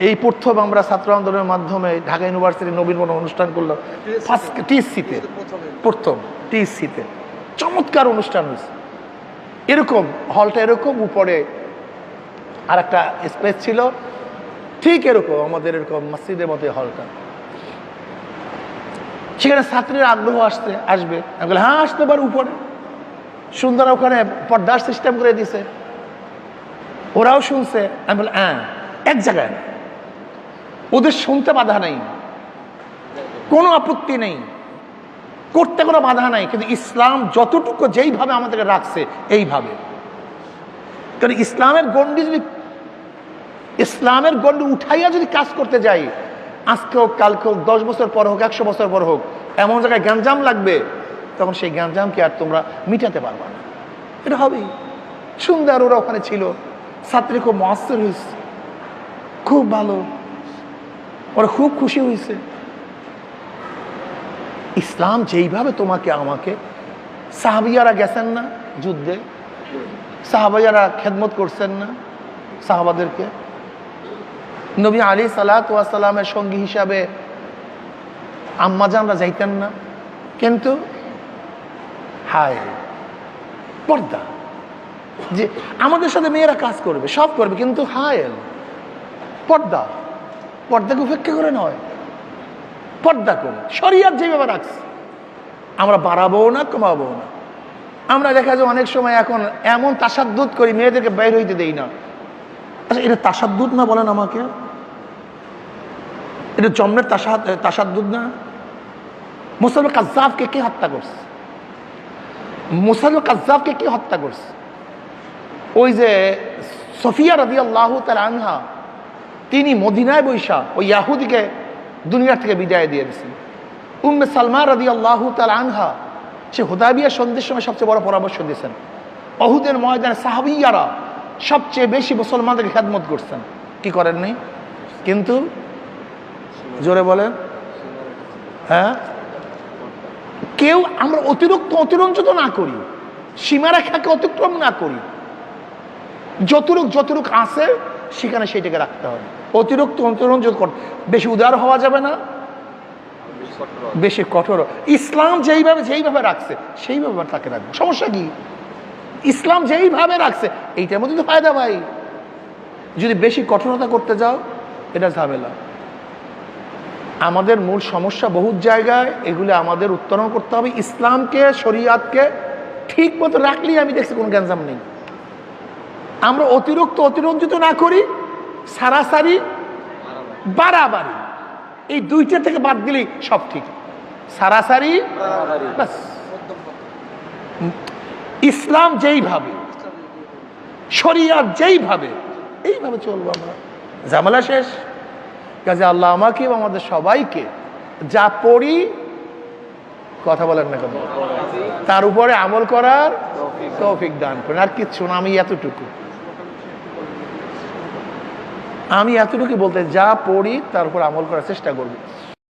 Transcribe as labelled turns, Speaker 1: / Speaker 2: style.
Speaker 1: এই প্রথম আমরা ছাত্র আন্দোলনের মাধ্যমে, ঢাকা ইউনিভার্সিটি নবীনবরণ অনুষ্ঠান করলাম ফার্স্ট টিএসসিতে প্রথম টিএসসিতে। চমৎকার অনুষ্ঠান হয়েছে। এরকম, হলটা এরকম, উপরে আর একটা স্পেস ছিল। ঠিক এরকম আমাদের এরকম মসজিদের মতো হলটা। সেখানে ছাত্রীর আগ্রহ আসতে, আসবে। আমি বলি হ্যাঁ আসতে পারো উপরে। সুন্দর ওখানে পর্দার সিস্টেম করে দিছে। ওরাও শুনছে। আমি বলি হ্যাঁ এক জায়গায় না। ওদের শুনতে বাধা নেই। কোনো আপত্তি নেই। করতে কোনো বাধা নাই। কিন্তু ইসলাম যতটুকু যেইভাবে আমাদেরকে রাখছে, এইভাবে। কারণ ইসলামের গণ্ডি যদি ইসলামের গণ্ডি উঠাইয়া যদি কাজ করতে যাই, আজকে হোক, কালকে হোক, দশ বছর পর হোক, একশো বছর পর হোক, এমন জায়গায় গ্যাঞ্জাম লাগবে, তখন সেই গ্যাঞ্জামকে আর তোমরা মিটাতে পারবা না। এটা হবেই। সুন্দর ওরা ওখানে ছিল। ছাত্রী খুব মহাস্তর হয়েছে। খুব ভালো। ওরা খুব খুশি হয়েছে। ইসলাম যেইভাবে তোমাকে, আমাকে, সাহাবিয়ারা গেছেন না যুদ্ধে? সাহাবাইয়ারা খেদমত করছেন না সাহাবাদেরকে? নবী আলী সালাতামের সঙ্গী হিসাবে আম্মাজানরা যাইতেন না। কিন্তু, হায়, পর্দা। যে আমাদের সাথে মেয়েরা কাজ করবে, সব করবে, কিন্তু হায়েল পর্দা। পর্দাকে উপেক্ষা করে নয়। পর্দা করে। শরিয়াত যেভাবে রাখছে। আমরা বাড়াবো না কমাবো না। আমরা দেখা যায় অনেক সময় এখন এমন তাসাদ্দুত করি, মেয়েদেরকে বাইর হইতে দেই না। আচ্ছা এটা তাসাদ্দুত না বলেন আমাকে? এটা জন্মের তাসা তাসাদ্দুত না? মুসলমান কাজ্জাবকে কে হত্যা করছে? মুসলমান কাজ্জাবকে কে হত্যা করছে? ওই যে সফিয়া রদি আল্লাহ তার আনহা তিনি মদিনায় বৈশা ওই ইয়াহুদিকে দুনিয়ার থেকে বিদায় দিয়ে দিয়েছেন। উম্মে সালমা রদি আল্লাহ তার আনহা, সে হুদাবিয়া সন্ধ্যের সময় সবচেয়ে বড় পরামর্শ দিয়েছেন। অহুদের ময়দানে সাহাবিয়ারা সবচেয়ে বেশি মুসলমানদেরকে খেদমত করছেন। কি করেন কিন্তু জোরে বলেন। হ্যাঁ? কেউ আমরা অতিরিক্ত অতিরঞ্জিত না করি, সীমারেখাকে অতিক্রম না করি। যতটুক যতটুক আছে সেখানে সেইটাকে রাখতে হবে। অতিরিক্ত অতিরঞ্জিত কর বেশি উদার হওয়া যাবে না, বেশি কঠোর। ইসলাম যেইভাবে যেইভাবে রাখছে, সেইভাবে তাকে রাখব। সমস্যা কি? ইসলাম যেইভাবে রাখছে, এইটার মধ্যে তো ফায়দা ভাই। যদি বেশি কঠোরতা করতে যাও, এটা ঝামেলা। আমাদের মূল সমস্যা বহুত জায়গায়, এগুলো আমাদের উত্তরণ করতে হবে। ইসলামকে, শরিয়াতকে ঠিক মতো রাখলেই আমি দেখছি কোনো গ্যাঞ্জাম নেই। আমরা অতিরিক্ত অতিরঞ্জিত না করি সারাসারি বাড়াবাড়ি। এই দুইটা থেকে বাদ দিলেই সব ঠিক। সারাসারি ব্যাস। ইসলাম যেইভাবে শরিয়াত যেইভাবে এইভাবে চলবো আমরা। ঝামেলা শেষ। কাজে আল্লাহ আমাকে এবং আমাদের সবাইকে যা পড়ি কথা বলেন না কেন? তার উপরে আমল করার তৌফিক দান করেন। আর কিচ্ছু না আমি এতটুকু। আমি এতটুকু বলতে যা পড়ি তার উপর আমল করার চেষ্টা করব।